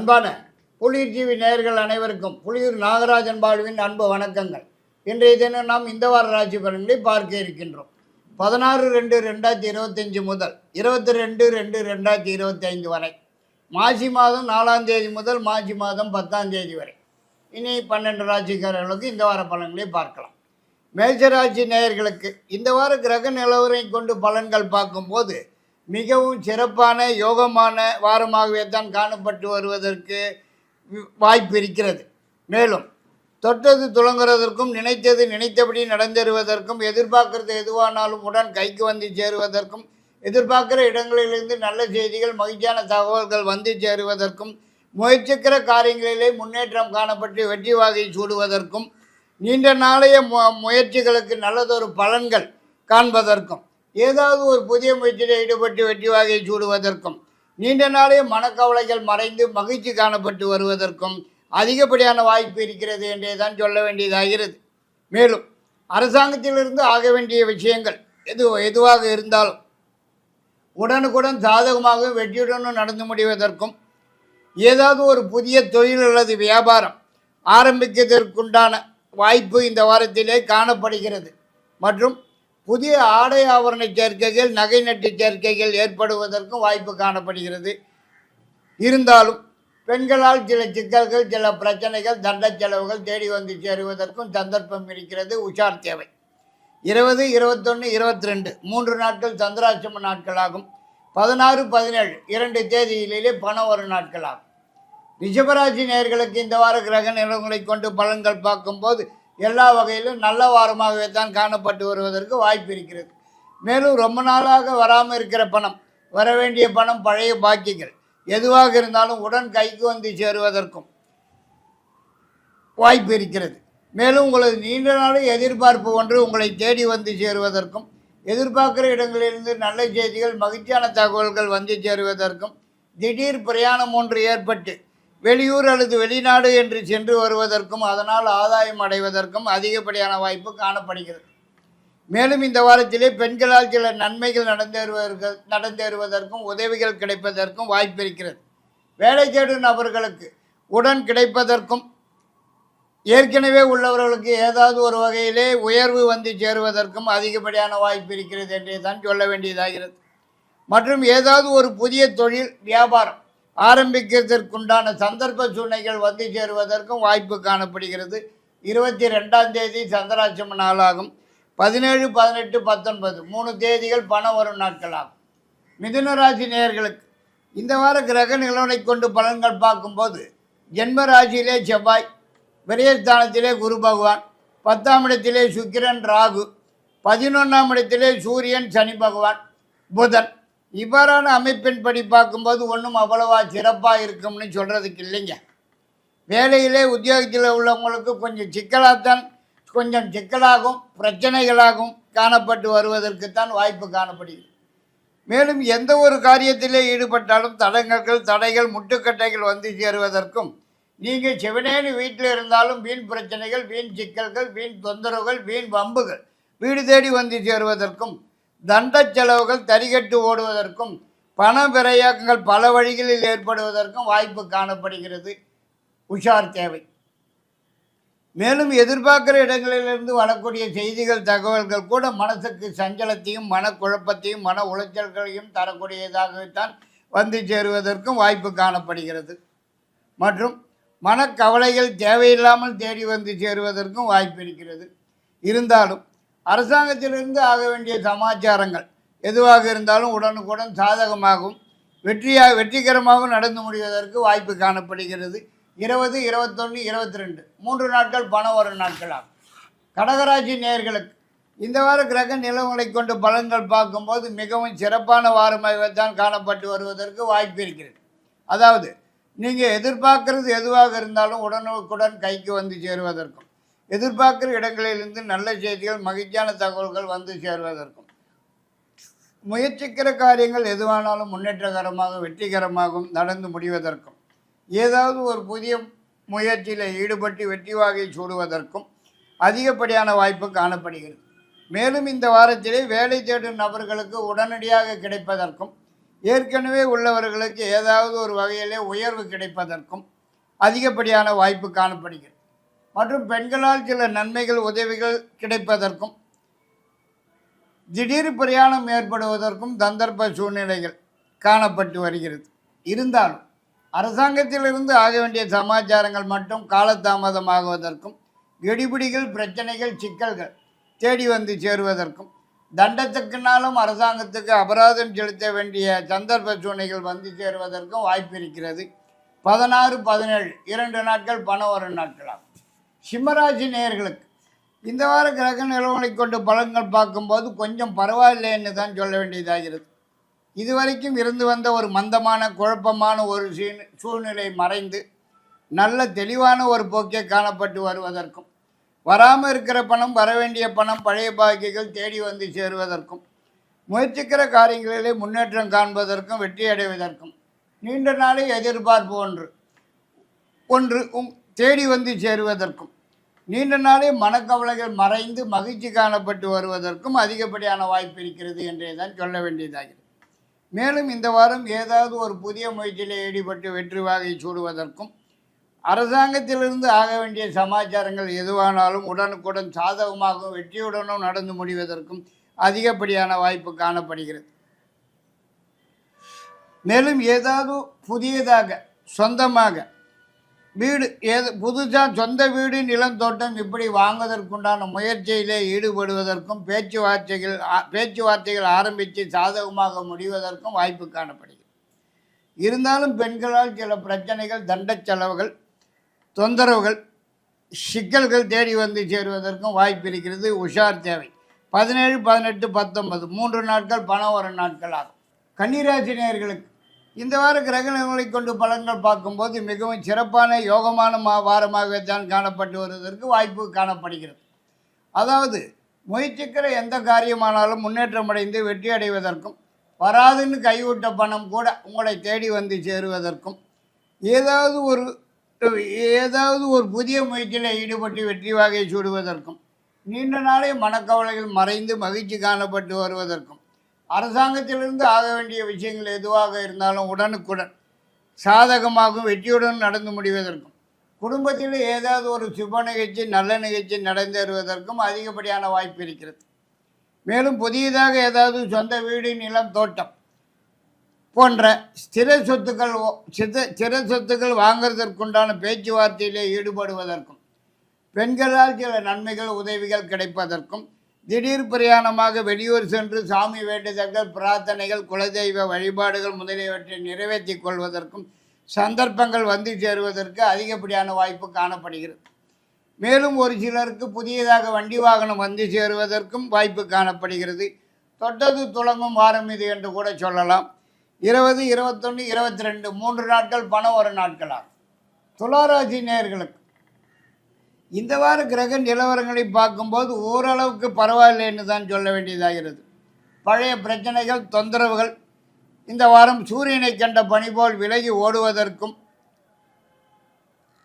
அன்பான புலியூர் நேயர்கள் அனைவருக்கும் புலியூர் நாகராஜன் பாலுவின் அன்பு வணக்கங்கள். இன்றைய தினம் நாம் இந்த வார ராசி பலன்களை பார்க்க இருக்கின்றோம். பதினாறு ரெண்டு ரெண்டாயிரத்தி இருபத்தஞ்சி முதல் இருபத்தி ரெண்டு ரெண்டு ரெண்டாயிரத்தி இருபத்தி ஐந்து வரை. மாசி மாதம் நாலாம் தேதி முதல் மாசி மாதம் பத்தாம் தேதி வரை. இனி பன்னெண்டு ராசிக்காரர்களுக்கு இந்த வார பலன்களை பார்க்கலாம். மேஜராட்சி நேயர்களுக்கு இந்த வார கிரக நிலவரை கொண்டு பலன்கள் பார்க்கும்போது மிகவும் சிறப்பான யோகமான வாரமாகவே தான் காணப்பட்டு வருவதற்கு வாய்ப்பு இருக்கிறது. மேலும் தொட்டது துளங்குறதற்கும் நினைத்தது நினைத்தபடி நடந்தேறுவதற்கும் எதிர்பார்க்கறது எதுவானாலும் உடன் கைக்கு வந்து சேருவதற்கும் எதிர்பார்க்குற இடங்களிலிருந்து நல்ல செய்திகள் மகிழ்ச்சியான தகவல்கள் வந்து சேருவதற்கும் முயற்சிக்கிற காரியங்களிலே முன்னேற்றம் காணப்பட்டு வெற்றி வாகை சூடுவதற்கும் நீண்ட நாளைய மு முயற்சிகளுக்கு நல்லதொரு பலன்கள் காண்பதற்கும். ஏதாவது ஒரு புதிய முயற்சியில் ஈடுபட்டு வெற்றி வாகை சூடுவதற்கும் நீண்ட நாளே மனக்கவலைகள் மறைந்து மகிழ்ச்சி காணப்பட்டு வருவதற்கும் அதிகப்படியான வாய்ப்பு இருக்கிறது என்றே தான் சொல்ல வேண்டியதாகிறது. மேலும் அரசாங்கத்திலிருந்து ஆக வேண்டிய விஷயங்கள் எது எதுவாக இருந்தாலும் உடனுக்குடன் சாதகமாக வெற்றியுடனும் நடந்து முடிவதற்கும் ஏதாவது ஒரு புதிய தொழில் அல்லது வியாபாரம் ஆரம்பிக்கிறதற்குண்டான வாய்ப்பு இந்த வாரத்திலே காணப்படுகிறது. மற்றும் புதிய ஆடை ஆவரண சேர்க்கைகள் நகை நட்டு சேர்க்கைகள் ஏற்படுவதற்கும் வாய்ப்பு காணப்படுகிறது. இருந்தாலும் பெண்களால் சில சிக்கல்கள் சில பிரச்சனைகள் தண்ட செலவுகள் தேடி வந்து சேருவதற்கும் சந்தர்ப்பம் இருக்கிறது. உஷார் தேவை. இருபது இருபத்தொன்று இருபத்தி ரெண்டு மூன்று நாட்கள் சந்திராசிரம நாட்களாகும். பதினாறு பதினேழு இரண்டு தேதியிலே பணம் வரும் நாட்களாகும். ரிஷபராசி நேர்களுக்கு இந்த வார கிரக நிலவங்களை கொண்டு பலன்கள் பார்க்கும்போது எல்லா வகையிலும் நல்ல வாரமாகவே தான் காணப்பட்டு வருவதற்கு வாய்ப்பு இருக்கிறது. மேலும் ரொம்ப நாளாக வராமல் இருக்கிற பணம் வர வேண்டிய பணம் பழைய பாக்கியங்கள் எதுவாக இருந்தாலும் உடன் கைக்கு வந்து சேருவதற்கும் வாய்ப்பு இருக்கிறது. மேலும் உங்களது நீண்ட நாள் எதிர்பார்ப்பு ஒன்று உங்களை தேடி வந்து சேருவதற்கும் எதிர்பார்க்குற இடங்களிலிருந்து நல்ல செய்திகள் மகிழ்ச்சியான தகவல்கள் வந்து சேருவதற்கும் திடீர் பிரயாணம் ஒன்று ஏற்பட்டு வெளியூர் அல்லது வெளிநாடு என்று சென்று வருவதற்கும் அதனால் ஆதாயம் அடைவதற்கும் அதிகப்படியான வாய்ப்பு காணப்படுகிறது. மேலும் இந்த வாரத்திலே பெண்களால் சில நன்மைகள் நடந்தேறுவதற்கு நடந்தேறுவதற்கும் உதவிகள் கிடைப்பதற்கும் வாய்ப்பு இருக்கிறது. வேலை தேடும் நபர்களுக்கு உடன் கிடைப்பதற்கும் ஏற்கனவே உள்ளவர்களுக்கு ஏதாவது ஒரு வகையிலே உயர்வு வந்து சேருவதற்கும் அதிகப்படியான வாய்ப்பு இருக்கிறது என்றே தான் சொல்ல வேண்டியதாகிறது. மற்றும் ஏதாவது ஒரு புதிய தொழில் வியாபாரம் ஆரம்பிக்கிறதற்குண்டான சந்தர்ப்ப சூழ்நிலைகள் வந்து சேருவதற்கும் வாய்ப்பு காணப்படுகிறது. இருபத்தி ரெண்டாம் தேதி சந்திராட்சம நாளாகும். பதினேழு பதினெட்டு பத்தொன்பது மூணு தேதிகள் பணம் வரும் நாட்களாகும். மிதுன ராசி நேயர்களுக்கு இந்த வார கிரக நிலவனை கொண்டு பலன்கள் பார்க்கும்போது ஜென்ம ராசியிலே செவ்வாய் விரயஸ்தானத்திலே குரு பகவான் பத்தாம் இடத்திலே சுக்கிரன் ராகு பதினொன்றாம் இடத்திலே சூரியன் சனி பகவான் புதன் இவ்வாறான அமைப்பின்படி பார்க்கும்போது ஒன்றும் அவ்வளவா சிறப்பாக இருக்கும்னு சொல்கிறதுக்கு இல்லைங்க. வேலையிலே உத்தியோகத்தில் உள்ளவங்களுக்கு கொஞ்சம் சிக்கலாகத்தான் கொஞ்சம் சிக்கலாகும் பிரச்சனைகளாகவும் காணப்பட்டு வருவதற்குத்தான் வாய்ப்பு காணப்படுகிறது. மேலும் எந்த ஒரு காரியத்திலே ஈடுபட்டாலும் தடங்கல்கள் தடைகள் முட்டுக்கட்டைகள் வந்து சேருவதற்கும் நீங்கள் சிவனேனு வீட்டில் இருந்தாலும் வீண் பிரச்சனைகள் வீண் சிக்கல்கள் வீண் தொந்தரவுகள் வீண் வம்புகள் வீடு தேடி வந்து சேருவதற்கும் தண்ட செலவுகள் தரிகட்டு ஓடுவதற்கும் பண விரயங்கள் பல வழிகளில் ஏற்படுவதற்கும் வாய்ப்பு காணப்படுகிறது. உஷார் தேவை. மேலும் எதிர்பார்க்கிற இடங்களிலிருந்து வரக்கூடிய செய்திகள் தகவல்கள் கூட மனசுக்கு சஞ்சலத்தையும் மனக்குழப்பத்தையும் மன உளைச்சல்களையும் தரக்கூடியதாகத்தான் வந்து சேருவதற்கும் வாய்ப்பு காணப்படுகிறது. மற்றும் மனக்கவலைகள் தேவையில்லாமல் தேடி வந்து சேருவதற்கும் வாய்ப்பு இருக்கிறது. இருந்தாலும் அரசாங்கத்திலிருந்து ஆக வேண்டிய சமாச்சாரங்கள் எதுவாக இருந்தாலும் உடனுக்குடன் சாதகமாகவும் வெற்றியாக வெற்றிகரமாகவும் நடந்து முடிவதற்கு வாய்ப்பு காணப்படுகிறது. இருபது இருபத்தொன்று இருபத்தி ரெண்டு மூன்று நாட்கள் பணம் வரும் நாட்களாகும். கடகராசி நேயர்களுக்கு இந்த வார கிரக நிலவுகளை கொண்டு பலன்கள் பார்க்கும்போது மிகவும் சிறப்பான வாரமாக தான் காணப்பட்டு வருவதற்கு வாய்ப்பு இருக்கிறது. அதாவது நீங்கள் எதிர்பார்க்கறது எதுவாக இருந்தாலும் உடனுக்குடன் கைக்கு வந்து சேருவதற்கும். எதிர்பார்க்கிற இடங்களிலிருந்து நல்ல செய்திகள் மகிழ்ச்சியான தகவல்கள் வந்து சேருவதற்கும். முயற்சிக்கிற காரியங்கள் எதுவானாலும் முன்னேற்றகரமாக வெற்றிகரமாகவும் நடந்து முடிவதற்கும். ஏதாவது ஒரு புதிய முயற்சியில் ஈடுபட்டு வெற்றி வாகை சூடுவதற்கும் அதிகப்படியான வாய்ப்பு காணப்படுகிறது. மேலும் இந்த வாரத்திலே வேலை தேடும் நபர்களுக்கு உடனடியாக கிடைப்பதற்கும் ஏற்கனவே உள்ளவர்களுக்கு ஏதாவது ஒரு வகையிலே உயர்வு கிடைப்பதற்கும் அதிகப்படியான வாய்ப்பு காணப்படுகிறது. மற்றும் பெண்களால் சில நன்மைகள் உதவிகள் கிடைப்பதற்கும் திடீர் பிரயாணம் ஏற்படுவதற்கும் சந்தர்ப்ப சூழ்நிலைகள் காணப்பட்டு வருகிறது. இருந்தாலும் அரசாங்கத்திலிருந்து ஆக வேண்டிய சமாச்சாரங்கள் மட்டும் காலதாமதமாகுவதற்கும் கெடிபிடிகள் பிரச்சனைகள் சிக்கல்கள் தேடி வந்து சேருவதற்கும் தண்டத்துக்குனாலும் அரசாங்கத்துக்கு அபராதம் செலுத்த வேண்டிய சந்தர்ப்ப சூழ்நிலைகள் வந்து சேருவதற்கும் வாய்ப்பு இருக்கிறது. பதினாறு பதினேழு இரண்டு நாட்கள் பணம் வரும் நாட்களாகும். சிம்மராசி நேயர்களுக்கு இந்த வார கிரக நிலவனை கொண்டு பலன்கள் பார்க்கும்போது கொஞ்சம் பரவாயில்லைன்னு தான் சொல்ல வேண்டியதாகிறது. இதுவரைக்கும் இருந்து வந்த ஒரு மந்தமான குழப்பமான ஒரு சூழ்நிலை மறைந்து நல்ல தெளிவான ஒரு போக்கே காணப்பட்டு வருவதற்கும் வராமல் இருக்கிற பணம் வர வேண்டிய பணம் பழைய பாக்கிகள் தேடி வந்து சேருவதற்கும் முயற்சிக்கிற காரியங்களிலே முன்னேற்றம் காண்பதற்கும் வெற்றி அடைவதற்கும் நீண்ட நாளை எதிர்பார்ப்பு ஒன்று. ஒன்று உங் தேடி வந்து சேருவதற்கும் நீண்ட நாளே மனக்கவலைகள் மறைந்து மகிழ்ச்சி காணப்பட்டு வருவதற்கும் அதிகப்படியான வாய்ப்பு இருக்கிறது என்றே தான் சொல்ல வேண்டியதாகிறது. மேலும் இந்த வாரம் ஏதாவது ஒரு புதிய முயற்சியில் ஈடுபட்டு வெற்றி வாகை சூடுவதற்கும் அரசாங்கத்திலிருந்து ஆக வேண்டிய சமாச்சாரங்கள் எதுவானாலும் உடனுக்குடன் சாதகமாகவும் வெற்றியுடனும் நடந்து முடிவதற்கும் அதிகப்படியான வாய்ப்பு காணப்படுகிறது. மேலும் ஏதாவது புதியதாக சொந்தமாக வீடு ஏது புதுசாக சொந்த வீடு நிலம் தோட்டம் இப்படி வாங்குவதற்குண்டான முயற்சியிலே ஈடுபடுவதற்கும் பேச்சுவார்த்தைகள் பேச்சுவார்த்தைகள் ஆரம்பித்து சாதகமாக முடிவதற்கும் வாய்ப்பு காணப்படுகிறது. இருந்தாலும் பெண்களால் சில பிரச்சனைகள் தண்ட செலவுகள் தொந்தரவுகள் சிக்கல்கள் தேடி வந்து சேருவதற்கும் வாய்ப்பு இருக்கிறது. உஷார் தேவை. பதினேழு பதினெட்டு பத்தொன்பது மூன்று நாட்கள் பணம் வரும் நாட்கள் ஆகும். கன்னிராசினியர்களுக்கு இந்த வார கிரகணங்களை கொண்டு பலன்கள் பார்க்கும்போது மிகவும் சிறப்பான யோகமான மா வாரமாகவே தான் காணப்பட்டு வருவதற்கு வாய்ப்பு காணப்படுகிறது. அதாவது முயற்சிக்கிற எந்த காரியமானாலும் முன்னேற்றம் அடைந்து வெற்றி அடைவதற்கும் வராதுன்னு கைவிட்ட பணம் கூட உங்களை தேடி வந்து சேருவதற்கும் ஏதாவது ஒரு ஏதாவது ஒரு புதிய முயற்சியில் ஈடுபட்டு வெற்றி வாகை சூடுவதற்கும் நீண்ட நாளே மனக்கவலைகள் மறைந்து மகிழ்ச்சி காணப்பட்டு வருவதற்கும் அரசாங்கத்திலிருந்து ஆக வேண்டிய விஷயங்கள் எதுவாக இருந்தாலும் உடனுக்குடன் சாதகமாகவும் வெற்றியுடன் நடந்து முடிவதற்கும் குடும்பத்தில் ஏதாவது ஒரு சுப நிகழ்ச்சி நல்ல நிகழ்ச்சி நடந்தேறுவதற்கும் அதிகப்படியான வாய்ப்பு இருக்கிறது. மேலும் புதியதாக ஏதாவது சொந்த வீடு நிலம் தோட்டம் போன்ற ஸ்திர சொத்துக்கள் ஓ- சித ஸ்திர சொத்துக்கள் வாங்குறதற்குண்டான பேச்சுவார்த்தையிலே ஈடுபடுவதற்கும் பெண்களால் சில நன்மைகள் உதவிகள் கிடைப்பதற்கும் திடீர் பிரயாணமாக வெளியூர் சென்று சாமி வேண்டுதல்கள் பிரார்த்தனைகள் குலதெய்வ வழிபாடுகள் முதலியவற்றை நிறைவேற்றிக் கொள்வதற்கும் சந்தர்ப்பங்கள் வந்து சேருவதற்கு அதிகப்படியான வாய்ப்பு காணப்படுகிறது. மேலும் ஒரு சிலருக்கு புதியதாக வண்டி வாகனம் வந்து சேருவதற்கும் வாய்ப்பு காணப்படுகிறது. தொட்டது துளங்கும் வாரம் இது என்று கூட சொல்லலாம். இருபது இருபத்தொன்று இருபத்தி ரெண்டு மூன்று நாட்கள் பணம் ஒரு நாட்களாகும். துளாராசி நேர்களுக்கு இந்த வார கிரக நிலவரங்களை பார்க்கும்போது ஓரளவுக்கு பரவாயில்லைன்னு தான் சொல்ல வேண்டியதாகிறது. பழைய பிரச்சனைகள் தொந்தரவுகள் இந்த வாரம் சூரியனை கண்ட பணி போல் விலகி ஓடுவதற்கும்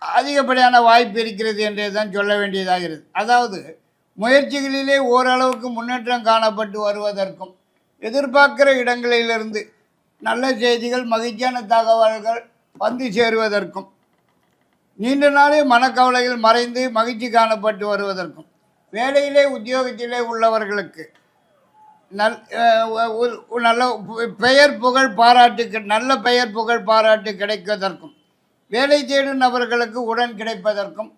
அதிகப்படியான வாய்ப்பு இருக்கிறது என்றே தான் சொல்ல வேண்டியதாகிறது. அதாவது முயற்சிகளிலே ஓரளவுக்கு முன்னேற்றம் காணப்பட்டு வருவதற்கும் எதிர்பார்க்கிற இடங்களிலிருந்து நல்ல செய்திகள் மகிழ்ச்சியான தகவல்கள் வந்து சேருவதற்கும் நீண்ட நாளே மனக்கவலைகள் மறைந்து மகிழ்ச்சி காணப்பட்டு வருவதற்கும் வேலையிலே உத்தியோகத்திலே உள்ளவர்களுக்கு நல் ஒரு- நல்ல பெயர் புகழ் பாராட்டு நல்ல பெயர் புகழ் பாராட்டு கிடைப்பதற்கும் வேலை தேடும் நபர்களுக்கு உடன் கிடைப்பதற்கும்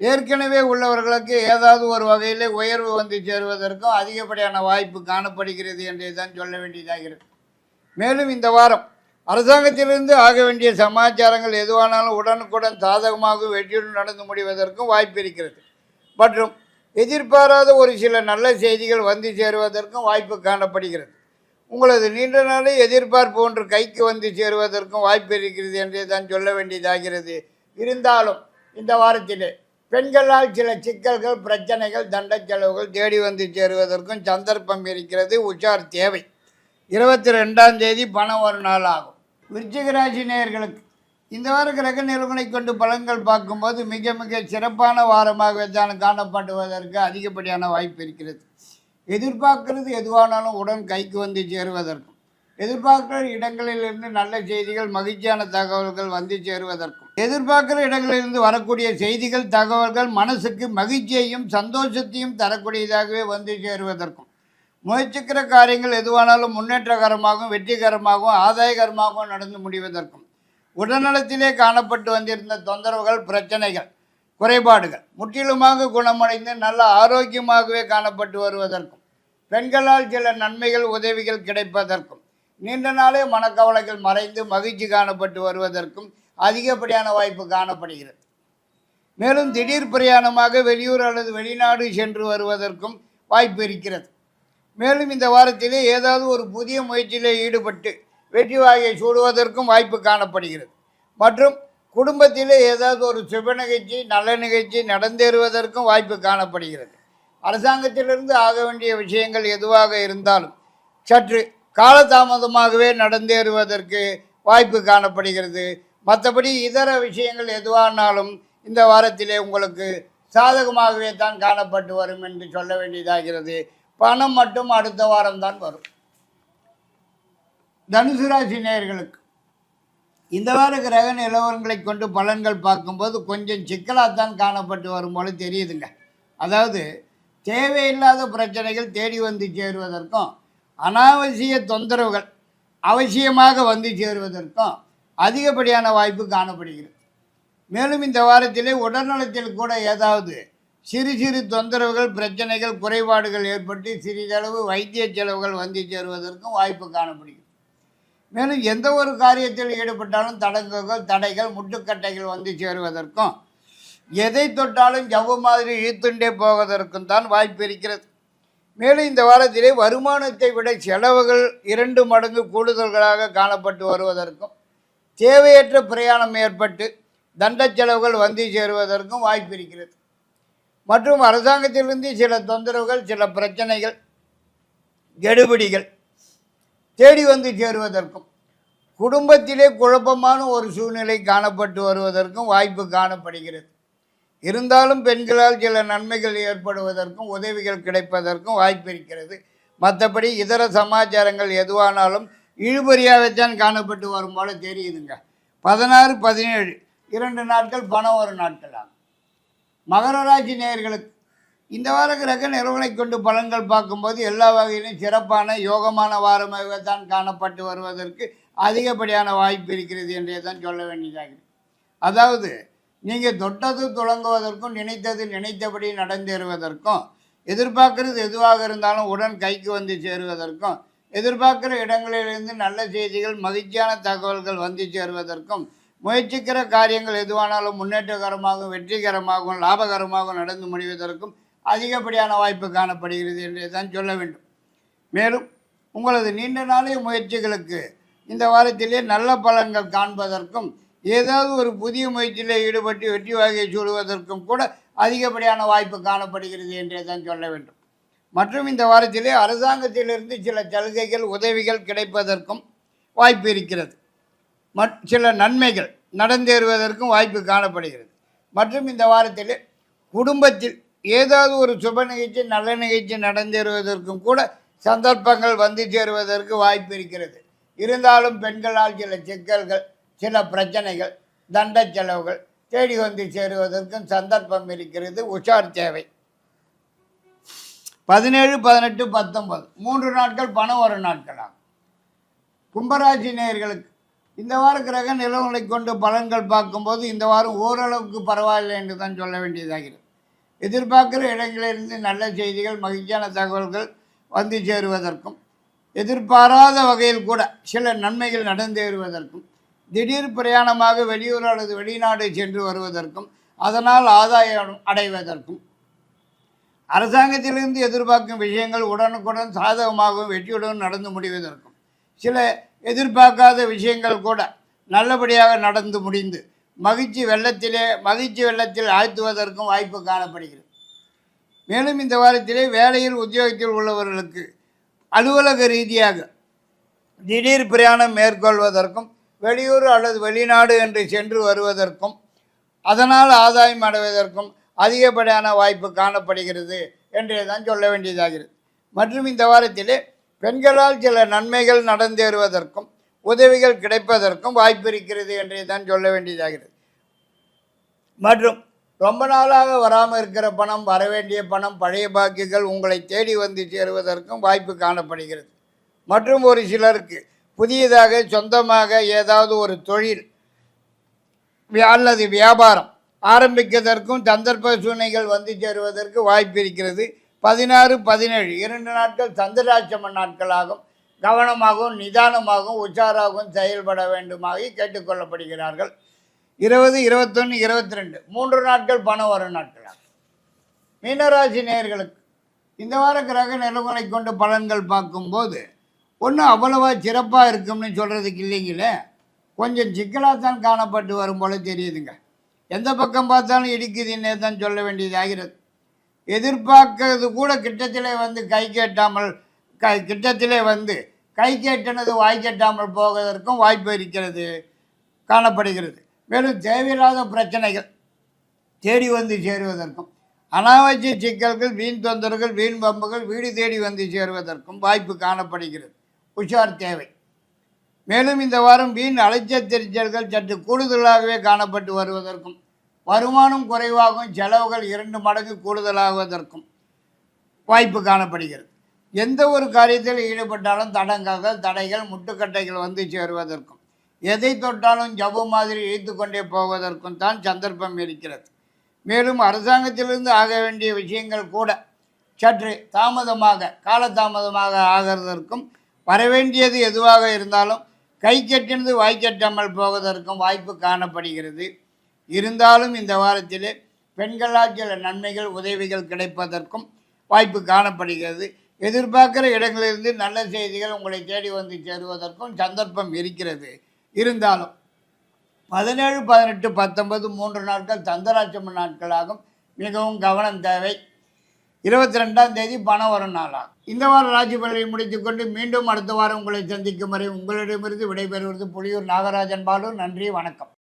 ஏற்கனவே உள்ளவர்களுக்கு ஏதாவது ஒரு வகையிலே உயர்வு வந்து சேருவதற்கும் அதிகப்படியான வாய்ப்பு காணப்படுகிறது என்றே தான் சொல்ல வேண்டியதாகிறது மேலும் இந்த வாரம் அரசாங்கத்திலிருந்து ஆக வேண்டிய சமாச்சாரங்கள் எதுவானாலும் உடனுக்குடன் சாதகமாக வெற்றியுடன் நடந்து முடிவதற்கும் வாய்ப்பு இருக்கிறது. மற்றும் எதிர்பாராத ஒரு சில நல்ல செய்திகள் வந்து சேருவதற்கும் வாய்ப்பு காணப்படுகிறது. உங்களது நீண்ட நாளே எதிர்பார்ப்பு ஒன்று கைக்கு வந்து சேருவதற்கும் வாய்ப்பு இருக்கிறது என்றே தான் சொல்ல வேண்டியதாகிறது. இருந்தாலும் இந்த வாரத்திலே பெண்களால் சில சிக்கல்கள் பிரச்சனைகள் தண்ட செலவுகள் தேடி வந்து சேருவதற்கும் சந்தர்ப்பம் இருக்கிறது. உஷார் தேவை. இருபத்தி ரெண்டாம் தேதி பணம் ஒரு நாள் ஆகும். விருச்சிகராசி நேயர்களுக்கு இந்த வார கிரக நிலவனை கொண்டு பலன்கள் பார்க்கும்போது மிக மிக சிறப்பான வாரமாக தான் காணப்படுவதற்கு அதிகப்படியான வாய்ப்பு இருக்கிறது. எதிர்பார்க்கிறது எதுவானாலும் உடன் கைக்கு வந்து சேருவதற்கும் எதிர்பார்க்கிற இடங்களிலிருந்து நல்ல செய்திகள் மகிழ்ச்சியான தகவல்கள் வந்து சேருவதற்கும் எதிர்பார்க்கிற இடங்களிலிருந்து வரக்கூடிய செய்திகள் தகவல்கள் மனசுக்கு மகிழ்ச்சியையும் சந்தோஷத்தையும் தரக்கூடியதாகவே வந்து சேருவதற்கும். முயற்சிக்கிற காரியங்கள் எதுவானாலும் முன்னேற்றகரமாகவும் வெற்றிகரமாகவும் ஆதாயகரமாகவும் நடந்து முடிவதற்கும். உடல்நலத்திலே காணப்பட்டு வந்திருந்த தொந்தரவுகள் பிரச்சனைகள் குறைபாடுகள் முற்றிலுமாக குணமடைந்து நல்ல ஆரோக்கியமாகவே காணப்பட்டு வருவதற்கும் பெண்களால் சில நன்மைகள் உதவிகள் கிடைப்பதற்கும் நீண்ட நாளே மனக்கவலைகள் மறைந்து மகிழ்ச்சி காணப்பட்டு வருவதற்கும் அதிகப்படியான வாய்ப்பு காணப்படுகிறது. மேலும் திடீர் பிரயாணமாக வெளியூர் அல்லது வெளிநாடு சென்று வருவதற்கும் வாய்ப்பு இருக்கிறது. மேலும் இந்த வாரத்திலே ஏதாவது ஒரு புதிய முயற்சியிலே ஈடுபட்டு வெற்றி வாயை சூடுவதற்கும் வாய்ப்பு காணப்படுகிறது. மற்றும் குடும்பத்திலே ஏதாவது ஒரு சுப நிகழ்ச்சி நல்ல நிகழ்ச்சி நடந்தேறுவதற்கும் வாய்ப்பு காணப்படுகிறது. அரசாங்கத்திலிருந்து ஆக வேண்டிய விஷயங்கள் எதுவாக இருந்தாலும் சற்று காலதாமதமாகவே நடந்தேறுவதற்கு வாய்ப்பு காணப்படுகிறது. மற்றபடி இதர விஷயங்கள் எதுவானாலும் இந்த வாரத்திலே உங்களுக்கு சாதகமாகவே தான் காணப்பட்டு வரும் என்று சொல்ல வேண்டியதாகிறது. பணம் மட்டும் அடுத்த வாரம்தான் வரும். தனுசு ராசி நேயர்களுக்கு இந்த வார கிரக நிலவரங்களை கொண்டு பலன்கள் பார்க்கும்போது கொஞ்சம் சிக்கலாகத்தான் காணப்பட்டு வரும் போல தெரியுதுங்க. அதாவது தேவையில்லாத பிரச்சனைகள் தேடி வந்து சேருவதற்கும் அனாவசிய தொந்தரவுகள் அவசியமாக வந்து சேருவதற்கும் அதிகப்படியான வாய்ப்பு காணப்படுகிறது. மேலும் இந்த வாரத்திலே உடல்நலத்தில் கூட ஏதாவது சிறு சிறு தொந்தரவுகள் பிரச்சனைகள் குறைபாடுகள் ஏற்பட்டு சிறிதளவு வைத்திய செலவுகள் வந்து சேருவதற்கும் வாய்ப்பு காணப்படுகிறது. மேலும் எந்த ஒரு காரியத்தில் ஈடுபட்டாலும் தடங்குகள் தடைகள் முட்டுக்கட்டைகள் வந்து சேருவதற்கும் எதை தொட்டாலும் ஜவ்வு மாதிரி இழுத்துண்டே போவதற்கும் தான் வாய்ப்பு இருக்கிறது. மேலும் இந்த வாரத்திலே வருமானத்தை விட செலவுகள் இரண்டு மடங்கு கூடுதல்களாக காணப்பட்டு வருவதற்கும் தேவையற்ற பிரயாணம் ஏற்பட்டு தண்ட செலவுகள் வந்து சேருவதற்கும் வாய்ப்பு இருக்கிறது. மற்றும் அரசாங்கத்திலிருந்து சில தொந்தரவுகள் சில பிரச்சனைகள் கெடுபிடிகள் தேடி வந்து சேருவதற்கும் குடும்பத்திலே குழப்பமான ஒரு சூழ்நிலை காணப்பட்டு வருவதற்கும் வாய்ப்பு காணப்படுகிறது. இருந்தாலும் பெண்களால் சில நன்மைகள் ஏற்படுவதற்கும் உதவிகள் கிடைப்பதற்கும் வாய்ப்பு இருக்கிறது. மற்றபடி இதர சமாச்சாரங்கள் எதுவானாலும் இழுபறியாகத்தான் காணப்பட்டு வரும் போல தெரியுதுங்க. பதினாறு பதினேழு இரண்டு நாட்கள் பணம் ஒரு நாட்கள் ஆகும் மகர ராசி நேயர்களுக்கு இந்த வார கிரக நிறுவனை கொண்டு பலன்கள் பார்க்கும்போது எல்லா வகையிலும் சிறப்பான யோகமான வாரமாக தான் காணப்பட்டு வருவதற்கு அதிகப்படியான வாய்ப்பு இருக்கிறது என்றே தான் சொல்ல வேண்டியதாக அதாவது நீங்கள் தொட்டது தொடங்குவதற்கும் நினைத்தது நினைத்தபடி நடந்தேறுவதற்கும் எதிர்பார்க்கறது எதுவாக இருந்தாலும் உடன் கைக்கு வந்து சேருவதற்கும் எதிர்பார்க்குற இடங்களிலிருந்து நல்ல செய்திகள் மகிழ்ச்சியான தகவல்கள் வந்து சேருவதற்கும் முயற்சிக்கிற காரியங்கள் எதுவானாலும் முன்னேற்றகரமாகவும் வெற்றிகரமாகவும் லாபகரமாகவும் நடந்து முடிவதற்கும் அதிகப்படியான வாய்ப்பு காணப்படுகிறது என்று தான் சொல்ல வேண்டும். மேலும் உங்களது நீண்ட நாளைய முயற்சிகளுக்கு இந்த வாரத்திலே நல்ல பலன்கள் காண்பதற்கும் ஏதாவது ஒரு புதிய முயற்சியில் ஈடுபட்டு வெற்றி வகையை சூடுவதற்கும் கூட அதிகப்படியான வாய்ப்பு காணப்படுகிறது என்றே தான் சொல்ல வேண்டும். மற்றும் இந்த வாரத்திலே அரசாங்கத்திலிருந்து சில சலுகைகள் உதவிகள் கிடைப்பதற்கும் வாய்ப்பு இருக்கிறது. மற் சில நன்மைகள் நடந்தேறுவதற்கும் வாய்ப்பு காணப்படுகிறது. மற்றும் இந்த வாரத்தில் குடும்பத்தில் ஏதாவது ஒரு சுப நிகழ்ச்சி நல்ல நிகழ்ச்சி நடந்தேறுவதற்கும் கூட சந்தர்ப்பங்கள் வந்து சேருவதற்கு வாய்ப்பு இருக்கிறது. இருந்தாலும் பெண்களால் சில சிக்கல்கள் சில பிரச்சனைகள் தண்ட செலவுகள் தேடி வந்து சேருவதற்கும் சந்தர்ப்பம் இருக்கிறது. உஷார் தேவை பதினேழு பதினெட்டு பத்தொன்பது. மூன்று நாட்கள் பணம் ஒரு நாட்களாகும். கும்பராசி நேர்களுக்கு இந்த வார கிரக நிலவுகளை கொண்டு பலன்கள் பார்க்கும்போது இந்த வாரம் ஓரளவுக்கு பரவாயில்லை என்று தான் சொல்ல வேண்டியதாகிறது. எதிர்பார்க்குற இடங்களிலிருந்து நல்ல செய்திகள் மகிழ்ச்சியான தகவல்கள் வந்து சேருவதற்கும் எதிர்பாராத வகையில் கூட சில நன்மைகள் நடந்தேறுவதற்கும் திடீர் பிரயாணமாக வெளியூர் அல்லது வெளிநாடு சென்று வருவதற்கும் அதனால் ஆதாயம் அடைவதற்கும். அரசாங்கத்திலிருந்து எதிர்பார்க்கும் விஷயங்கள் உடனுக்குடன் சாதகமாகவும் வெற்றியுடன் நடந்து முடிவதற்கும். சில எதிர்பார்க்காத விஷயங்கள் கூட நல்லபடியாக நடந்து முடிந்து மகிழ்ச்சி வெள்ளத்திலே மகிழ்ச்சி வெள்ளத்தில் ஆழ்த்துவதற்கும் வாய்ப்பு காணப்படுகிறது. மேலும் இந்த வாரத்திலே வேலையில் உத்தியோகத்தில் உள்ளவர்களுக்கு அலுவலக ரீதியாக திடீர் பிரயாணம் மேற்கொள்வதற்கும் வெளியூர் அல்லது வெளிநாடு என்று சென்று வருவதற்கும் அதனால் ஆதாயம் அடைவதற்கும் அதிகப்படியான வாய்ப்பு காணப்படுகிறது என்றே தான் சொல்ல வேண்டியதாகிறது. மற்றும் இந்த வாரத்திலே பெண்களால் சில நன்மைகள் நடந்தேறுவதற்கும் உதவிகள் கிடைப்பதற்கும் வாய்ப்பு இருக்கிறது என்றே தான் சொல்ல வேண்டியதாகிறது. மற்றும் ரொம்ப நாளாக வராமல் இருக்கிற பணம் வரவேண்டிய பணம் பழைய பாக்கிகள் உங்களை தேடி வந்து சேருவதற்கும் வாய்ப்பு காணப்படுகிறது. மற்றும் ஒரு சிலருக்கு புதியதாக சொந்தமாக ஏதாவது ஒரு தொழில் அல்லது வியாபாரம் ஆரம்பிக்கதற்கும் சந்தர்ப்ப சூழ்நிலைகள் வந்து சேருவதற்கு வாய்ப்பு இருக்கிறது. பதினாறு பதினேழு. இரண்டு நாட்கள் சந்திராட்சம நாட்களாகும். கவனமாகவும் நிதானமாகவும் உஷாராகவும் செயல்பட வேண்டுமாகி கேட்டுக்கொள்ளப்படுகிறார்கள் இருபது இருபத்தொன்று இருபத்தி ரெண்டு மூன்று நாட்கள் பணம் வரும் நாட்களாகும். மீனராசி நேயர்களுக்கு இந்த வார கிரக நிலவுகளை கொண்டு பலன்கள் பார்க்கும்போது ஒன்றும் அவ்வளவா சிறப்பாக இருக்கும்னு சொல்கிறதுக்கு இல்லைங்களே? கொஞ்சம் சிக்கலாக தான் காணப்பட்டு வரும் போல தெரியுதுங்க. எந்த பக்கம் பார்த்தாலும் இடிக்குதுன்னே தான் சொல்ல வேண்டியதாகிறது. எதிர்பார்க்கறது கூட கிட்டத்திலே வந்து கை கேட்டாமல் கை கிட்டத்திலே வந்து கை கேட்டினது வாய் கேட்டாமல் போவதற்கும் வாய்ப்பு இருக்கிறது காணப்படுகிறது. மேலும் தேவையில்லாத பிரச்சனைகள் தேடி வந்து சேருவதற்கும் அனாவசிய சிக்கல்கள் வீண் தொந்தரவுகள் வீண் பம்புகள் வீடு தேடி வந்து சேருவதற்கும் வாய்ப்பு காணப்படுகிறது. உஷார் தேவை. மேலும் இந்த வாரம் வீண் அலைச்சல் தெரிச்சல்கள் சற்று கூடுதலாகவே காணப்பட்டு வருவதற்கும் வருமானம் குறைவாகும் செலவுகள் இரண்டு மடங்கு கூடுதலாகுவதற்கும் வாய்ப்பு காணப்படுகிறது. எந்த ஒரு காரியத்தில் ஈடுபட்டாலும் தடங்கங்கள் தடைகள் முட்டுக்கட்டைகள் வந்து சேருவதற்கும் எதை தொட்டாலும் ஜவ்வு மாதிரி இழுத்து கொண்டே போவதற்கும் தான் சந்தர்ப்பம் இருக்கிறது. மேலும் அரசாங்கத்திலிருந்து ஆக வேண்டிய விஷயங்கள் கூட சற்று தாமதமாக காலதாமதமாக ஆகிறதற்கும் வரவேண்டியது எதுவாக இருந்தாலும் கை கட்டினது வாய்க்கட்டாமல் போவதற்கும் வாய்ப்பு காணப்படுகிறது. இருந்தாலும் இந்த வாரத்திலே பெண்களால் சில நன்மைகள் உதவிகள் கிடைப்பதற்கும் வாய்ப்பு காணப்படுகிறது. எதிர்பார்க்கிற இடங்களிலிருந்து நல்ல செய்திகள் உங்களை தேடி வந்து சேருவதற்கும் சந்தர்ப்பம் இருக்கிறது. இருந்தாலும் பதினேழு பதினெட்டு பத்தொன்பது மூன்று நாட்கள் சந்திராட்சம நாட்களாகும். மிகவும் கவனம் தேவை. இருபத்தி ரெண்டாம் தேதி பணம் வரும் நாளாகும். இந்த வாரம் ராஜி பலனை முடித்துக்கொண்டு மீண்டும் அடுத்த வாரம் உங்களை சந்திக்கும் வரை உங்களிடமிருந்து விடைபெறுவது புலியூர் நாகராஜன் பாலு. நன்றி வணக்கம்.